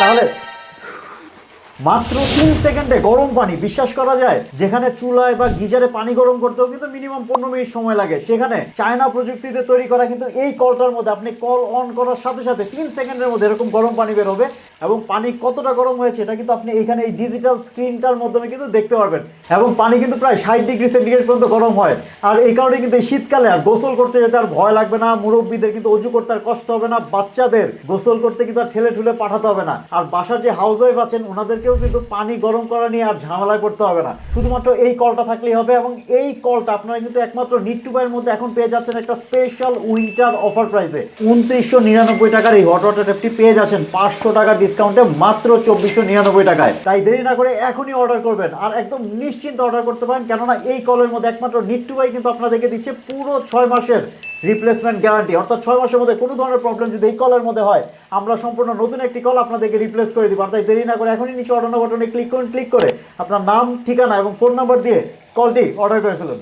তাহলে মাত্র তিন সেকেন্ডে গরম পানি, বিশ্বাস করা যায়, যেখানে চুলায় বা গিজারে পানি গরম করতেও কিন্তু মিনিমাম পনেরো মিনিট সময় লাগে। সেখানে চায়না প্রযুক্তিতে তৈরি করা কিন্তু এই কলটার মধ্যে আপনি কল অন করার সাথে সাথে তিন সেকেন্ডের মধ্যে এরকম গরম পানি বের হবে। এবং পানি কতটা গরম হয়েছে, এটা কিন্তু আপনি এখানে এই ডিজিটাল স্ক্রিনটার মাধ্যমে কিন্তু দেখতে পারবেন। এবং পানি কিন্তু প্রায় ষাট ডিগ্রি সেন্টিগ্রেড পর্যন্ত গরম হয়। আর এই কারণে কিন্তু এই শীতকালে আর গোসল করতে যেতে আর ভয় লাগবে না, মুরব্বীদের কিন্তু অজু করতে আর কষ্ট হবে না, বাচ্চাদের গোসল করতে কিন্তু আর ঠেলে ঠুলে পাঠাতে হবে না। আর বাসার যে হাউস ওয়াইফ আছেন ওনাদেরকেও কিন্তু পানি গরম করা নিয়ে আর ঝামেলায় পড়তে হবে না। শুধুমাত্র এই কলটা থাকলেই হবে এবং এই কলটা আপনারা কিন্তু একমাত্র নিট টু বাইয়ের মধ্যে এখন পেয়ে যাচ্ছেন একটা স্পেশাল উইন্টার অফার প্রাইসে উনত্রিশশো নিরানব্বই টাকার এই হট ওয়াটার ট্যাপটি পেয়ে যাচ্ছেন পাঁচশো টাকার ডিসকাউন্টে মাত্র চব্বিশশো নিরানব্বই টাকায়। তাই দেরি না করে এখনই অর্ডার করবেন আর একদম নিশ্চিন্ত অর্ডার করতে পারেন, কেননা এই কলের মধ্যে একমাত্র নিট টু বাই কিন্তু আপনাদেরকে দিচ্ছে পুরো ছয় মাসের রিপ্লেসমেন্ট গ্যারান্টি অর্থাৎ ছয় মাসের মধ্যে কোনো ধরনের প্রবলেম যদি এই কলের মধ্যে হয়, আমরা সম্পূর্ণ নতুন একটি কল আপনাদেরকে রিপ্লেস করে দিব। তাই দেরি না করে এখনই নিচে অর্ডার বাটনে ক্লিক করুন ক্লিক করে আপনার নাম, ঠিকানা এবং ফোন নাম্বার দিয়ে কলটি অর্ডার করে ফেলুন।